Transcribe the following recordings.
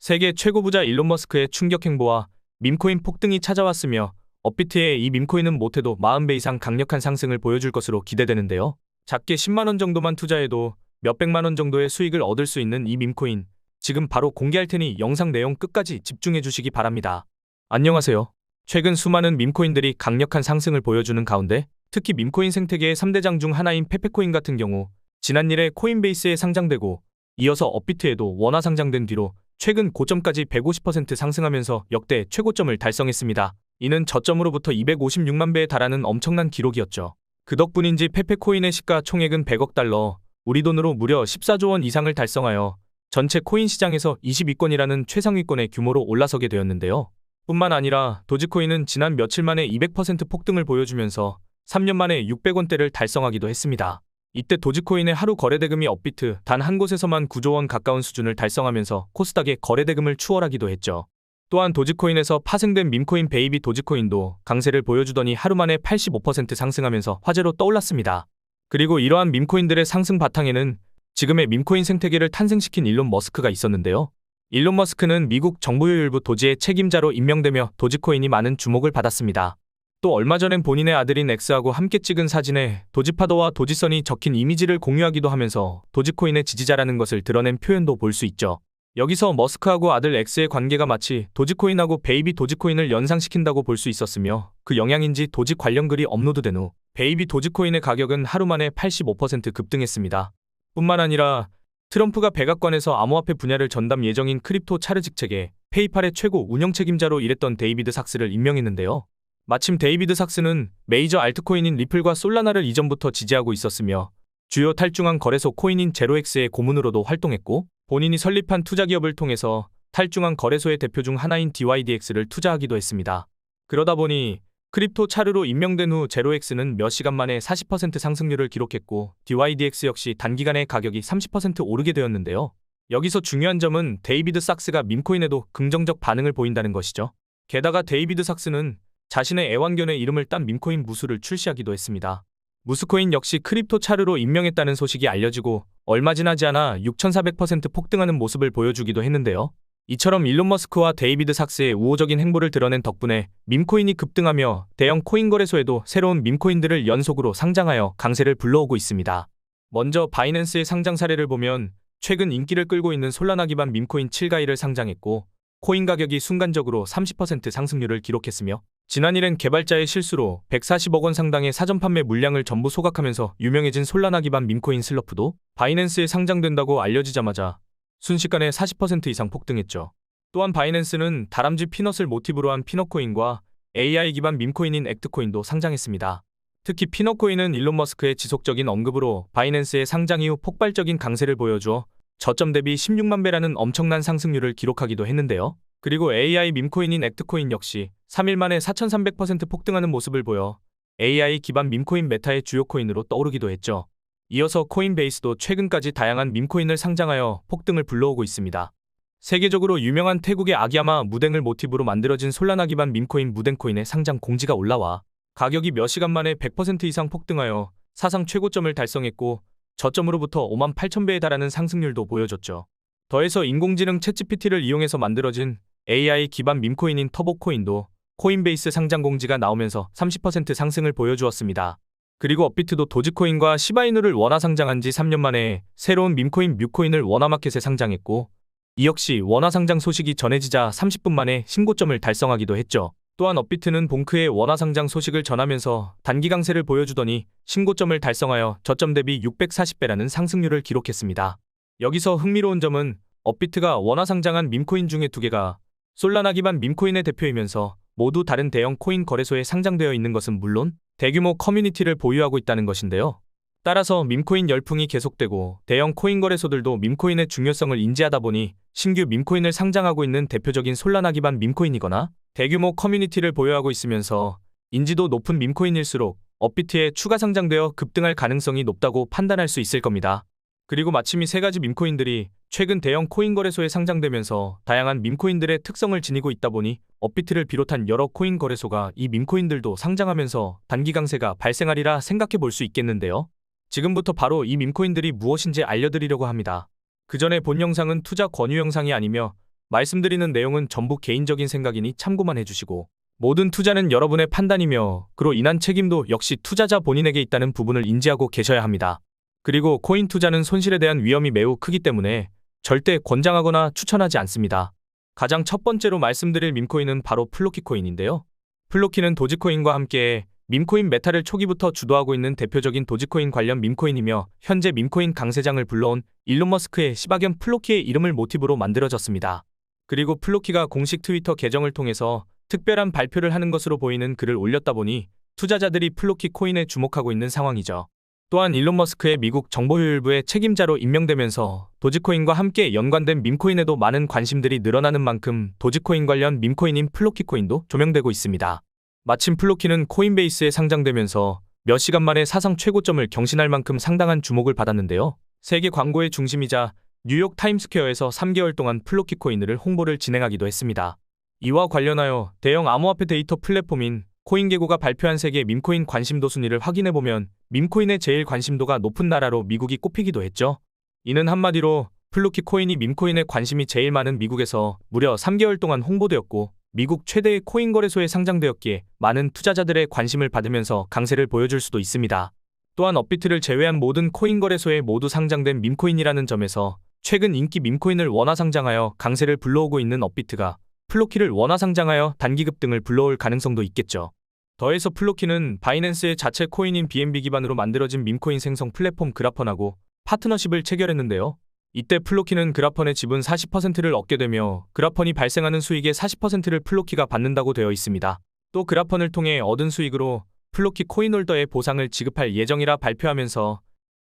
세계 최고 부자 일론 머스크의 충격 행보와 밈코인 폭등이 찾아왔으며 업비트의 이 밈코인은 못해도 40배 이상 강력한 상승을 보여줄 것으로 기대되는데요. 작게 10만 원 정도만 투자해도 몇백만 원 정도의 수익을 얻을 수 있는 이 밈코인 지금 바로 공개할 테니 영상 내용 끝까지 집중해 주시기 바랍니다. 안녕하세요. 최근 수많은 밈코인들이 강력한 상승을 보여주는 가운데 특히 밈코인 생태계의 3대장 중 하나인 페페코인 같은 경우 지난 1회 코인베이스에 상장되고 이어서 업비트에도 원화 상장된 뒤로 최근 고점까지 150% 상승하면서 역대 최고점을 달성했습니다. 이는 저점으로부터 256만 배에 달하는 엄청난 기록이었죠. 그 덕분인지 페페코인의 시가 총액은 100억 달러, 우리 돈으로 무려 14조 원 이상을 달성하여 전체 코인 시장에서 20위권이라는 최상위권의 규모로 올라서게 되었는데요. 뿐만 아니라 도지코인은 지난 며칠 만에 200% 폭등을 보여주면서 3년 만에 600원대를 달성하기도 했습니다. 이때 도지코인의 하루 거래대금이 업비트 단 한 곳에서만 9조 원 가까운 수준을 달성하면서 코스닥의 거래대금을 추월하기도 했죠. 또한 도지코인에서 파생된 밈코인 베이비 도지코인도 강세를 보여주더니 하루 만에 85% 상승하면서 화제로 떠올랐습니다. 그리고 이러한 밈코인들의 상승 바탕에는 지금의 밈코인 생태계를 탄생시킨 일론 머스크가 있었는데요. 일론 머스크는 미국 정부요 일부 도지의 책임자로 임명되며 도지코인이 많은 주목을 받았습니다. 또 얼마 전엔 본인의 아들인 엑스하고 함께 찍은 사진에 도지파더와 도지선이 적힌 이미지를 공유하기도 하면서 도지코인의 지지자라는 것을 드러낸 표현도 볼 수 있죠. 여기서 머스크하고 아들 엑스의 관계가 마치 도지코인하고 베이비 도지코인을 연상시킨다고 볼 수 있었으며 그 영향인지 도지 관련 글이 업로드된 후 베이비 도지코인의 가격은 하루 만에 85% 급등했습니다. 뿐만 아니라 트럼프가 백악관에서 암호화폐 분야를 전담 예정인 크립토 차르 직책에 페이팔의 최고 운영 책임자로 일했던 데이비드 삭스를 임명했는데요. 마침 데이비드 삭스는 메이저 알트코인인 리플과 솔라나를 이전부터 지지하고 있었으며 주요 탈중앙 거래소 코인인 제로엑스의 고문으로도 활동했고 본인이 설립한 투자기업을 통해서 탈중앙 거래소의 대표 중 하나인 DYDX를 투자하기도 했습니다. 그러다 보니 크립토 차르로 임명된 후 제로엑스는 몇 시간 만에 40% 상승률을 기록했고 DYDX 역시 단기간에 가격이 30% 오르게 되었는데요. 여기서 중요한 점은 데이비드 삭스가 밈코인에도 긍정적 반응을 보인다는 것이죠. 게다가 데이비드 삭스는 자신의 애완견의 이름을 딴 밈코인 무수를 출시하기도 했습니다. 무스코인 역시 크립토 차르로 임명했다는 소식이 알려지고 얼마 지나지 않아 6,400% 폭등하는 모습을 보여주기도 했는데요. 이처럼 일론 머스크와 데이비드 삭스의 우호적인 행보를 드러낸 덕분에 밈코인이 급등하며 대형 코인 거래소에도 새로운 밈코인들을 연속으로 상장하여 강세를 불러오고 있습니다. 먼저 바이낸스의 상장 사례를 보면 최근 인기를 끌고 있는 솔라나 기반 밈코인 7가이를 상장했고 코인 가격이 순간적으로 30% 상승률을 기록했으며 지난 일엔 개발자의 실수로 140억 원 상당의 사전 판매 물량을 전부 소각하면서 유명해진 솔라나 기반 밈코인 슬러프도 바이낸스에 상장된다고 알려지자마자 순식간에 40% 이상 폭등했죠. 또한 바이낸스는 다람쥐 피넛을 모티브로 한 피넛코인과 AI 기반 밈코인인 액트코인도 상장했습니다. 특히 피넛코인은 일론 머스크의 지속적인 언급으로 바이낸스의 상장 이후 폭발적인 강세를 보여주어 저점 대비 16만 배라는 엄청난 상승률을 기록하기도 했는데요. 그리고 AI 밈코인인 액트코인 역시 3일 만에 4,300% 폭등하는 모습을 보여 AI 기반 밈코인 메타의 주요 코인으로 떠오르기도 했죠. 이어서 코인베이스도 최근까지 다양한 밈코인을 상장하여 폭등을 불러오고 있습니다. 세계적으로 유명한 태국의 아기야마 무댕을 모티브로 만들어진 솔라나 기반 밈코인 무댕코인의 상장 공지가 올라와 가격이 몇 시간 만에 100% 이상 폭등하여 사상 최고점을 달성했고 저점으로부터 5만 8천 배에 달하는 상승률도 보여줬죠. 더해서 인공지능 챗GPT를 이용해서 만들어진 AI 기반 밈코인인 터보코인도 코인베이스 상장 공지가 나오면서 30% 상승을 보여주었습니다. 그리고 업비트도 도지코인과 시바이누를 원화 상장한 지 3년 만에 새로운 밈코인 뮤코인을 원화마켓에 상장했고 이 역시 원화 상장 소식이 전해지자 30분 만에 신고점을 달성하기도 했죠. 또한 업비트는 봉크의 원화 상장 소식을 전하면서 단기 강세를 보여주더니 신고점을 달성하여 저점 대비 640배라는 상승률을 기록했습니다. 여기서 흥미로운 점은 업비트가 원화 상장한 밈코인 중에 두 개가 솔라나 기반 밈코인의 대표이면서 모두 다른 대형 코인 거래소에 상장되어 있는 것은 물론 대규모 커뮤니티를 보유하고 있다는 것인데요. 따라서 밈코인 열풍이 계속되고 대형 코인 거래소들도 밈코인의 중요성을 인지하다 보니 신규 밈코인을 상장하고 있는 대표적인 솔라나 기반 밈코인이거나 대규모 커뮤니티를 보유하고 있으면서 인지도 높은 밈코인일수록 업비트에 추가 상장되어 급등할 가능성이 높다고 판단할 수 있을 겁니다. 그리고 마침 이 세 가지 밈코인들이 최근 대형 코인 거래소에 상장되면서 다양한 밈코인들의 특성을 지니고 있다 보니 업비트를 비롯한 여러 코인 거래소가 이 밈코인들도 상장하면서 단기 강세가 발생하리라 생각해 볼 수 있겠는데요. 지금부터 바로 이 밈코인들이 무엇인지 알려드리려고 합니다. 그 전에 본 영상은 투자 권유 영상이 아니며 말씀드리는 내용은 전부 개인적인 생각이니 참고만 해주시고 모든 투자는 여러분의 판단이며 그로 인한 책임도 역시 투자자 본인에게 있다는 부분을 인지하고 계셔야 합니다. 그리고 코인 투자는 손실에 대한 위험이 매우 크기 때문에 절대 권장하거나 추천하지 않습니다. 가장 첫 번째로 말씀드릴 밈코인은 바로 플로키 코인인데요. 플로키는 도지코인과 함께 밈코인 메타를 초기부터 주도하고 있는 대표적인 도지코인 관련 밈코인이며 현재 밈코인 강세장을 불러온 일론 머스크의 시바견 플로키의 이름을 모티브로 만들어졌습니다. 그리고 플로키가 공식 트위터 계정을 통해서 특별한 발표를 하는 것으로 보이는 글을 올렸다 보니 투자자들이 플로키 코인에 주목하고 있는 상황이죠. 또한 일론 머스크의 미국 정보효율부의 책임자로 임명되면서 도지코인과 함께 연관된 밈코인에도 많은 관심들이 늘어나는 만큼 도지코인 관련 밈코인인 플로키 코인도 조명되고 있습니다. 마침 플로키는 코인베이스에 상장되면서 몇 시간 만에 사상 최고점을 경신할 만큼 상당한 주목을 받았는데요. 세계 광고의 중심이자 뉴욕 타임스퀘어에서 3개월 동안 플로키 코인을 홍보를 진행하기도 했습니다. 이와 관련하여 대형 암호화폐 데이터 플랫폼인 코인계고가 발표한 세계 밈코인 관심도 순위를 확인해보면 밈코인의 제일 관심도가 높은 나라로 미국이 꼽히기도 했죠. 이는 한마디로 플루키 코인이 밈코인에 관심이 제일 많은 미국에서 무려 3개월 동안 홍보되었고 미국 최대의 코인 거래소에 상장되었기에 많은 투자자들의 관심을 받으면서 강세를 보여줄 수도 있습니다. 또한 업비트를 제외한 모든 코인 거래소에 모두 상장된 밈코인이라는 점에서 최근 인기 밈코인을 원화 상장하여 강세를 불러오고 있는 업비트가 플로키를 원화 상장하여 단기급 등을 불러올 가능성도 있겠죠. 더해서 플로키는 바이낸스의 자체 코인인 BNB 기반으로 만들어진 밈코인 생성 플랫폼 그라펀하고 파트너십을 체결했는데요. 이때 플로키는 그라펀의 지분 40%를 얻게 되며 그라펀이 발생하는 수익의 40%를 플로키가 받는다고 되어 있습니다. 또 그라펀을 통해 얻은 수익으로 플로키 코인홀더에 보상을 지급할 예정이라 발표하면서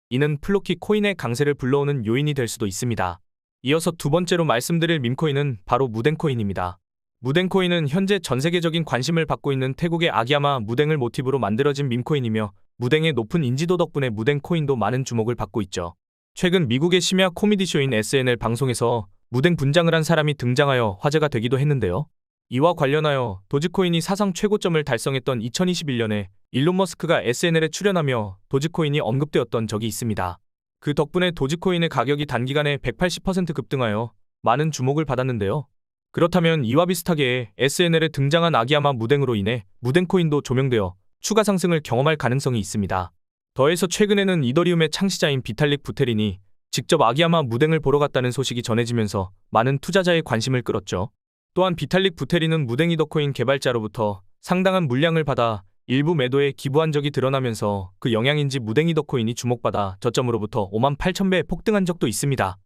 이는 플로키 코인의 강세를 불러오는 요인이 될 수도 있습니다. 이어서 두 번째로 말씀드릴 밈코인은 바로 무덴코인입니다. 무덴코인은 현재 전 세계적인 관심을 받고 있는 태국의 아기야마 무댕을 모티브로 만들어진 밈코인이며 무댕의 높은 인지도 덕분에 무댕코인도 많은 주목을 받고 있죠. 최근 미국의 심야 코미디쇼인 SNL 방송에서 무댕 분장을 한 사람이 등장하여 화제가 되기도 했는데요. 이와 관련하여 도지코인이 사상 최고점을 달성했던 2021년에 일론 머스크가 SNL에 출연하며 도지코인이 언급되었던 적이 있습니다. 그 덕분에 도지코인의 가격이 단기간에 180% 급등하여 많은 주목을 받았는데요. 그렇다면 이와 비슷하게 SNL에 등장한 아기야마 무댕으로 인해 무댕코인도 조명되어 추가 상승을 경험할 가능성이 있습니다. 더해서 최근에는 이더리움의 창시자인 비탈릭 부테린이 직접 아기야마 무댕을 보러 갔다는 소식이 전해지면서 많은 투자자의 관심을 끌었죠. 또한 비탈릭 부테린은 무댕 이더코인 개발자로부터 상당한 물량을 받아 일부 매도에 기부한 적이 드러나면서 그 영향인지 무댕 이더코인이 주목받아 저점으로부터 5만 8천 배 폭등한 적도 있습니다.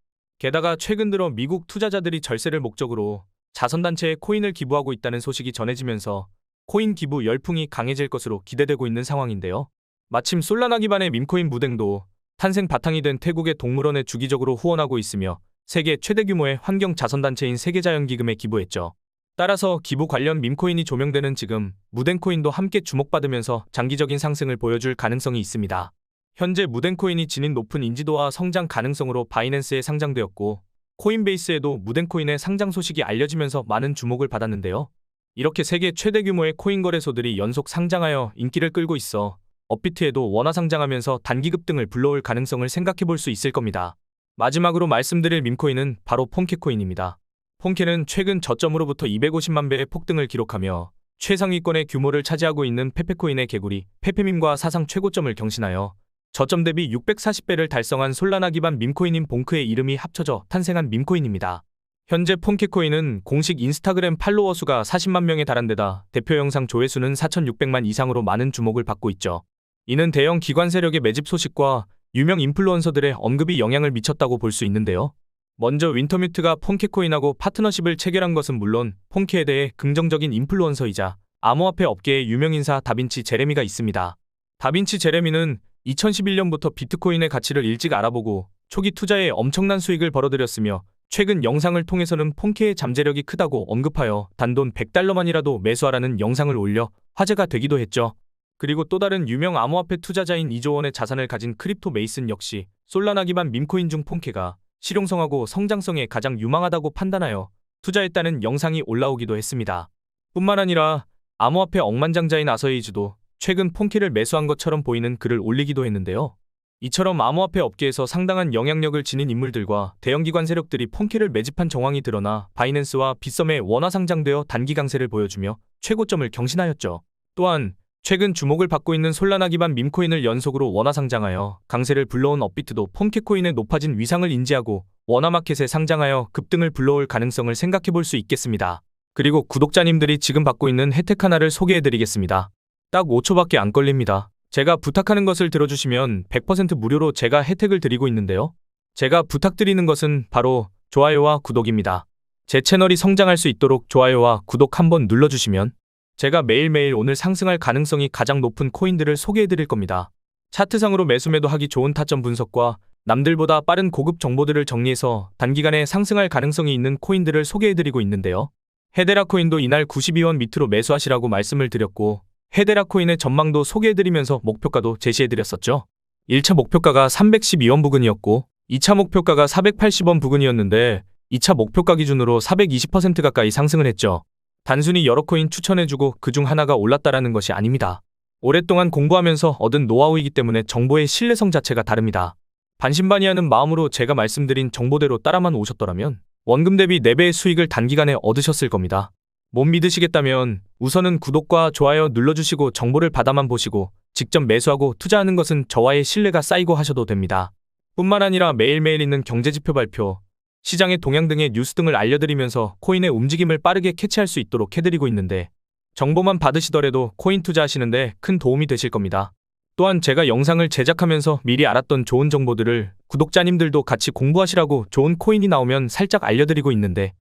게다가 최근 들어 미국 투자자들이 절세를 목적으로 자선단체에 코인을 기부하고 있다는 소식이 전해지면서 코인 기부 열풍이 강해질 것으로 기대되고 있는 상황인데요. 마침 솔라나 기반의 밈코인 무댕도 탄생 바탕이 된 태국의 동물원에 주기적으로 후원하고 있으며 세계 최대 규모의 환경 자선단체인 세계자연기금에 기부했죠. 따라서 기부 관련 밈코인이 조명되는 지금 무댕코인도 함께 주목받으면서 장기적인 상승을 보여줄 가능성이 있습니다. 현재 무댕코인이 지닌 높은 인지도와 성장 가능성으로 바이낸스에 상장되었고 코인베이스에도 무덴코인의 상장 소식이 알려지면서 많은 주목을 받았는데요. 이렇게 세계 최대 규모의 코인 거래소들이 연속 상장하여 인기를 끌고 있어 업비트에도 원화 상장하면서 단기 급등을 불러올 가능성을 생각해 볼 수 있을 겁니다. 마지막으로 말씀드릴 밈코인은 바로 폰케코인입니다. 폰케는 최근 저점으로부터 250만 배의 폭등을 기록하며 최상위권의 규모를 차지하고 있는 페페코인의 개구리 페페밈과 사상 최고점을 경신하여 저점 대비 640배를 달성한 솔라나 기반 밈코인인 봉크의 이름이 합쳐져 탄생한 밈코인입니다. 현재 폰케코인은 공식 인스타그램 팔로워 수가 40만 명에 달한 데다 대표 영상 조회수는 4,600만 이상으로 많은 주목을 받고 있죠. 이는 대형 기관 세력의 매집 소식과 유명 인플루언서들의 언급이 영향을 미쳤다고 볼 수 있는데요. 먼저 윈터뮤트가 폰케코인하고 파트너십을 체결한 것은 물론 폰케에 대해 긍정적인 인플루언서이자 암호화폐 업계의 유명인사 다빈치 제레미가 있습니다. 다빈치 제레미는 2011년부터 비트코인의 가치를 일찍 알아보고 초기 투자에 엄청난 수익을 벌어들였으며 최근 영상을 통해서는 폰케의 잠재력이 크다고 언급하여 단돈 100달러만이라도 매수하라는 영상을 올려 화제가 되기도 했죠. 그리고 또 다른 유명 암호화폐 투자자인 이조원의 자산을 가진 크립토 메이슨 역시 솔라나 기반 밈코인 중 폰케가 실용성하고 성장성에 가장 유망하다고 판단하여 투자했다는 영상이 올라오기도 했습니다. 뿐만 아니라 암호화폐 억만장자인 아서에이즈도 최근 폰키를 매수한 것처럼 보이는 글을 올리기도 했는데요. 이처럼 암호화폐 업계에서 상당한 영향력을 지닌 인물들과 대형기관 세력들이 폰키를 매집한 정황이 드러나 바이낸스와 빗썸에 원화 상장되어 단기 강세를 보여주며 최고점을 경신하였죠. 또한 최근 주목을 받고 있는 솔라나 기반 밈코인을 연속으로 원화 상장하여 강세를 불러온 업비트도 폰키코인의 높아진 위상을 인지하고 원화 마켓에 상장하여 급등을 불러올 가능성을 생각해 볼 수 있겠습니다. 그리고 구독자님들이 지금 받고 있는 혜택 하나를 소개해 드리겠습니다. 딱 5초밖에 안 걸립니다. 제가 부탁하는 것을 들어주시면 100% 무료로 제가 혜택을 드리고 있는데요. 제가 부탁드리는 것은 바로 좋아요와 구독입니다. 제 채널이 성장할 수 있도록 좋아요와 구독 한번 눌러주시면 제가 매일매일 오늘 상승할 가능성이 가장 높은 코인들을 소개해 드릴 겁니다. 차트상으로 매수매도 하기 좋은 타점 분석과 남들보다 빠른 고급 정보들을 정리해서 단기간에 상승할 가능성이 있는 코인들을 소개해 드리고 있는데요. 헤데라 코인도 이날 92원 밑으로 매수하시라고 말씀을 드렸고 헤데라 코인의 전망도 소개해드리면서 목표가도 제시해드렸었죠. 1차 목표가가 312원 부근이었고 2차 목표가가 480원 부근이었는데 2차 목표가 기준으로 420% 가까이 상승을 했죠. 단순히 여러 코인 추천해주고 그중 하나가 올랐다라는 것이 아닙니다. 오랫동안 공부하면서 얻은 노하우이기 때문에 정보의 신뢰성 자체가 다릅니다. 반신반의하는 마음으로 제가 말씀드린 정보대로 따라만 오셨더라면 원금 대비 4배의 수익을 단기간에 얻으셨을 겁니다. 못 믿으시겠다면 우선은 구독과 좋아요 눌러주시고 정보를 받아만 보시고 직접 매수하고 투자하는 것은 저와의 신뢰가 쌓이고 하셔도 됩니다. 뿐만 아니라 매일매일 있는 경제지표 발표, 시장의 동향 등의 뉴스 등을 알려드리면서 코인의 움직임을 빠르게 캐치할 수 있도록 해드리고 있는데 정보만 받으시더라도 코인 투자하시는데 큰 도움이 되실 겁니다. 또한 제가 영상을 제작하면서 미리 알았던 좋은 정보들을 구독자님들도 같이 공부하시라고 좋은 코인이 나오면 살짝 알려드리고 있는데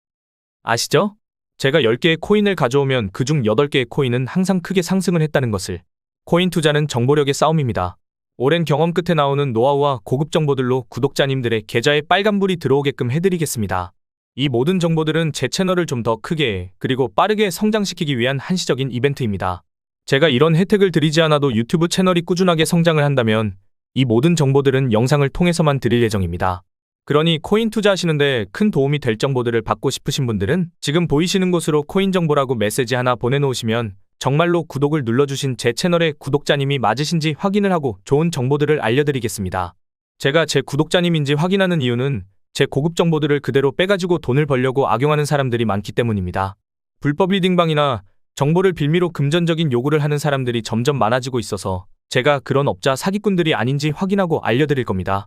아시죠? 제가 10개의 코인을 가져오면 그중 8개의 코인은 항상 크게 상승을 했다는 것을. 코인 투자는 정보력의 싸움입니다. 오랜 경험 끝에 나오는 노하우와 고급 정보들로 구독자님들의 계좌에 빨간불이 들어오게끔 해드리겠습니다. 이 모든 정보들은 제 채널을 좀 더 크게 그리고 빠르게 성장시키기 위한 한시적인 이벤트입니다. 제가 이런 혜택을 드리지 않아도 유튜브 채널이 꾸준하게 성장을 한다면 이 모든 정보들은 영상을 통해서만 드릴 예정입니다. 그러니 코인 투자하시는데 큰 도움이 될 정보들을 받고 싶으신 분들은 지금 보이시는 곳으로 코인 정보라고 메시지 하나 보내놓으시면 정말로 구독을 눌러주신 제 채널의 구독자님이 맞으신지 확인을 하고 좋은 정보들을 알려드리겠습니다. 제가 제 구독자님인지 확인하는 이유는 제 고급 정보들을 그대로 빼가지고 돈을 벌려고 악용하는 사람들이 많기 때문입니다. 불법 리딩방이나 정보를 빌미로 금전적인 요구를 하는 사람들이 점점 많아지고 있어서 제가 그런 업자 사기꾼들이 아닌지 확인하고 알려드릴 겁니다.